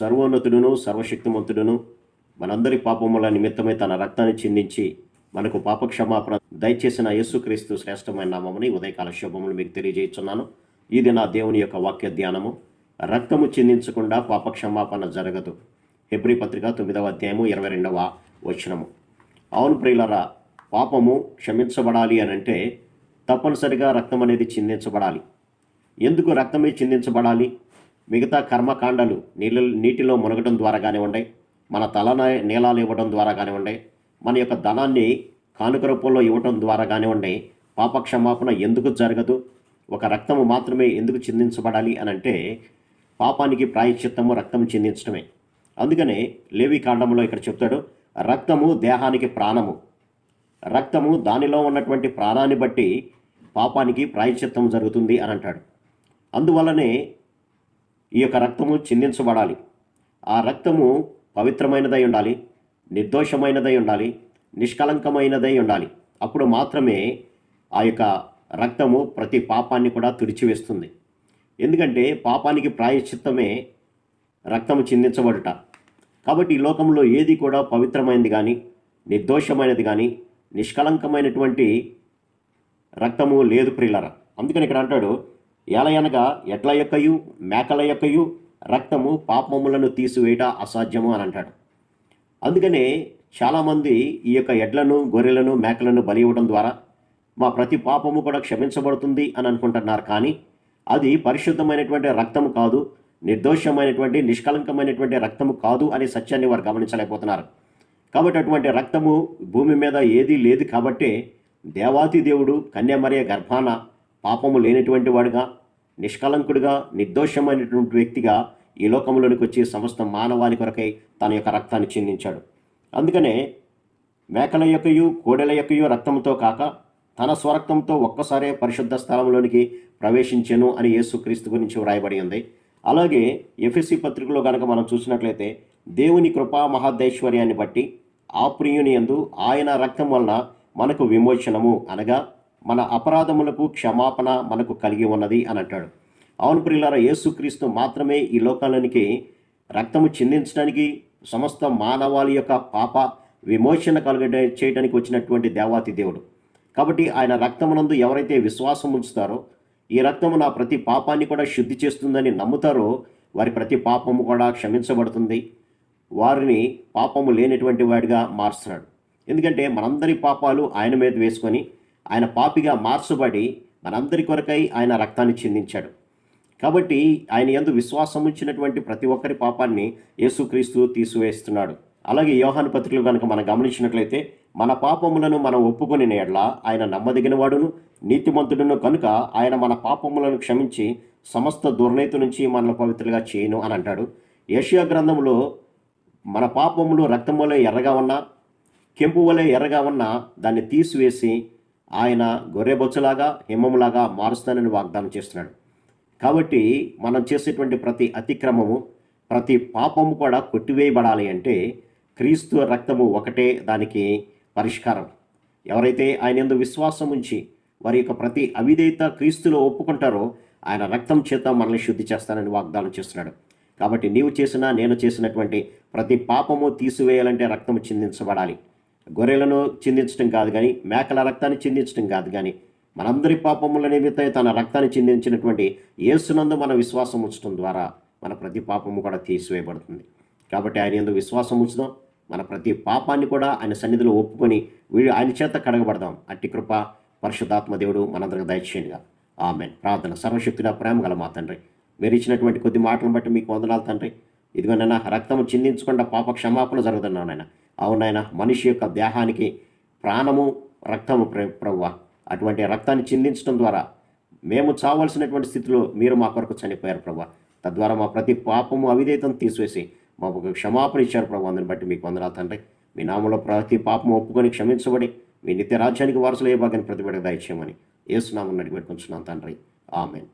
సర్వోన్నతుడును సర్వశక్తిమంతుడును మనందరి పాపముల నిమిత్తమై తన రక్తాన్ని చిందించి మనకు పాపక్షమాపణ దయచేసిన యేసుక్రీస్తు శ్రేష్టమైన నామముని ఉదయకాల శుభములు మీకు తెలియజేస్తున్నాను ఇది నా దేవుని యొక్క వాక్య ధ్యానము రక్తము చిందించకుండా పాప క్షమాపణ జరగదు. హెబ్రి పత్రిక తొమ్మిదవ అధ్యాయము ఇరవై రెండవ వచనము. అవును ప్రియులరా పాపము క్షమించబడాలి అని అంటే తప్పనిసరిగా రక్తం అనేది చిందించబడాలి. ఎందుకు రక్తమే చిందించబడాలి? మిగతా కర్మకాండలు నీళ్ళ నీటిలో మునగడం ద్వారా కానివ్వండి మన తలన నీలాలు ఇవ్వడం ద్వారా కానివ్వండి మన యొక్క ధనాన్ని కానుక రూపంలో ఇవ్వడం ద్వారా కానివ్వండి పాపక్షమాపణ ఎందుకు జరగదు? ఒక రక్తము మాత్రమే ఎందుకు చిందించబడాలి అని అంటే పాపానికి ప్రాయశ్చిత్తము రక్తం చిందించడమే అందుకనే లేవి కాండంలో ఇక్కడ చెప్తాడు రక్తము దేహానికి ప్రాణము. రక్తము దానిలో ఉన్నటువంటి ప్రాణాన్ని బట్టి పాపానికి ప్రాయశ్చిత్తం జరుగుతుంది అని అంటాడు. అందువల్లనే ఈ యొక్క రక్తము చిందించబడాలి. ఆ రక్తము పవిత్రమైనదై ఉండాలి నిర్దోషమైనదై ఉండాలి నిష్కలంకమైనదై ఉండాలి. అప్పుడు మాత్రమే ఆ యొక్క రక్తము ప్రతి పాపాన్ని కూడా తుడిచివేస్తుంది. ఎందుకంటే పాపానికి ప్రాయశ్చిత్తమే రక్తము చిందించబడుట. కాబట్టి ఈ లోకంలో ఏది కూడా పవిత్రమైనది కానీ నిర్దోషమైనది కానీ నిష్కలంకమైనటువంటి రక్తము లేదు ప్రియులరా. అందుకని ఇక్కడ అంటాడు ఎలయనగా ఎడ్ల యొక్కయు మేకల యొక్కయు రక్తము పాపములను తీసివేయట అసాధ్యము అని అంటాడు. అందుకనే చాలామంది ఈ యొక్క ఎడ్లను గొర్రెలను మేకలను బలి ఇవ్వడం ద్వారా మా ప్రతి పాపము కూడా క్షమించబడుతుంది అని అనుకుంటున్నారు. కానీ అది పరిశుద్ధమైనటువంటి రక్తము కాదు నిర్దోషమైనటువంటి నిష్కలంకమైనటువంటి రక్తము కాదు అనే సత్యాన్ని వారు గమనించలేకపోతున్నారు. కాబట్టి అటువంటి రక్తము భూమి మీద ఏదీ లేదు కాబట్టే దేవాతి దేవుడు కన్యామర్య గర్భాన పాపము లేనటువంటి వాడుగా నిష్కలంకుడిగా నిర్దోషమైనటువంటి వ్యక్తిగా ఈ లోకంలోనికి వచ్చి సమస్త మానవాళి కొరకై తన యొక్క రక్తాన్ని చిందించాడు. అందుకనే మేకల యొక్కయు కోడెల యొక్కయు రక్తంతో కాక తన స్వరక్తంతో ఒక్కసారే పరిశుద్ధ స్థలంలోనికి ప్రవేశించెను అని యేసుక్రీస్తు గురించి వ్రాయబడి ఉంది. అలాగే ఎఫ్ఎస్సి పత్రికలో కనుక మనం చూసినట్లయితే దేవుని కృపా మహాదైశ్వర్యాన్ని బట్టి ఆ ప్రియుని యందు ఆయన రక్తం వలన మనకు విమోచనము అనగా మన అపరాధములకు క్షమాపణ మనకు కలిగి ఉన్నది అని అంటాడు. అవును ప్రియులారా యేసుక్రీస్తు మాత్రమే ఈ లోకానికి రక్తము చిందించడానికి సమస్త మానవాళి యొక్క పాప విమోచన కలుగ చేయడానికి వచ్చినటువంటి దేవాతి దేవుడు. కాబట్టి ఆయన రక్తమునందు ఎవరైతే విశ్వాసం ఉంచుతారో ఈ రక్తము నా ప్రతి పాపాన్ని కూడా శుద్ధి చేస్తుందని నమ్ముతారో వారి ప్రతి పాపము కూడా క్షమించబడుతుంది. వారిని పాపము లేనటువంటి వాడిగా మారుస్తున్నాడు ఎందుకంటే మనందరి పాపాలు ఆయన మీద వేసుకొని ఆయన పాపిగా మార్చబడి మనందరి కొరకై ఆయన రక్తాన్ని చిందించాడు. కాబట్టి ఆయన ఎందు విశ్వాసం ఉంచినటువంటి ప్రతి ఒక్కరి పాపాన్ని యేసుక్రీస్తు తీసివేస్తున్నాడు. అలాగే యోహాను పత్రికలు కనుక మనం గమనించినట్లయితే మన పాపములను మనం ఒప్పుకొని ఎడ్ల ఆయన నమ్మదగిన వాడును నీతిమంతుడును కనుక ఆయన మన పాపములను క్షమించి సమస్త దుర్నీతి నుంచి మనల్ని పవిత్రులుగా చేయను అని అంటాడు. ఏషియా గ్రంథంలో మన పాపములు రక్తం వలె ఎర్రగా ఉన్నా కెంపు వలె ఎర్రగా ఉన్నా దాన్ని తీసివేసి ఆయన గొర్రెబొచ్చులాగా హిమములాగా మారుస్తానని వాగ్దానం చేస్తున్నాడు. కాబట్టి మనం చేసేటువంటి ప్రతి అతిక్రమము ప్రతి పాపము కూడా కొట్టివేయబడాలి అంటే క్రీస్తు రక్తము ఒకటే దానికి పరిష్కారం. ఎవరైతే ఆయన ఎందు విశ్వాసం ఉంచి వారి యొక్క ప్రతి అవిధేయత క్రీస్తులో ఒప్పుకుంటారో ఆయన రక్తం చేత మనల్ని శుద్ధి చేస్తానని వాగ్దానం చేస్తున్నాడు. కాబట్టి నీవు చేసిన నేను చేసినటువంటి ప్రతి పాపము తీసివేయాలంటే రక్తము చిందించబడాలి. గొర్రెలను చిందించడం కాదు కానీ మేకల రక్తాన్ని చిందించడం కాదు కానీ మనందరి పాపముల నిమిత్తం తన రక్తాన్ని చిందించినటువంటి యేసునందు మన విశ్వాసం ఉంచడం ద్వారా మన ప్రతి పాపము కూడా తీసివేయబడుతుంది. కాబట్టి ఆయన ఎందుకు విశ్వాసం ఉంచుదాం. మన ప్రతి పాపాన్ని కూడా ఆయన సన్నిధిలో ఒప్పుకొని వీడు ఆయన చేత కడగబడదాం. అట్టి కృప పరిశుద్ధాత్మ దేవుడు మనందరికి దయచేయండిగా. ఆమె ప్రార్థన సర్వశక్తిగా ప్రేమ గల మా తండ్రి. మీరు ఇచ్చినటువంటి కొద్ది మాటలను బట్టి మీకు వందనాలు తండ్రి. ఇదిగోనైనా రక్తము చిందించకుండా పాప క్షమాపణ జరుగుతున్నాను నాయన. అవునైనా మనిషి యొక్క దేహానికి ప్రాణము రక్తము ప్ర ప్రవ్వ. అటువంటి రక్తాన్ని చిందించడం ద్వారా మేము చావలసినటువంటి స్థితిలో మీరు మా కొరకు చనిపోయారు ప్రభా తద్వారా మా ప్రతి పాపము అవిధేయతను తీసివేసి మాకు ఒక క్షమాపణ ఇచ్చారు ప్రభు అందుని బట్టి మీకు వందనాలు తండ్రి. మీ నామంలో ప్రతి పాపము ఒప్పుకొని క్షమించబడి మీ నిత్య రాజ్యానికి వారసులు ఏ భాగాన్ని ప్రతిబడి దయచేయమని ఏసునామని అడిగి పెట్టుకుంటున్నాను తండ్రి. ఆమెన్.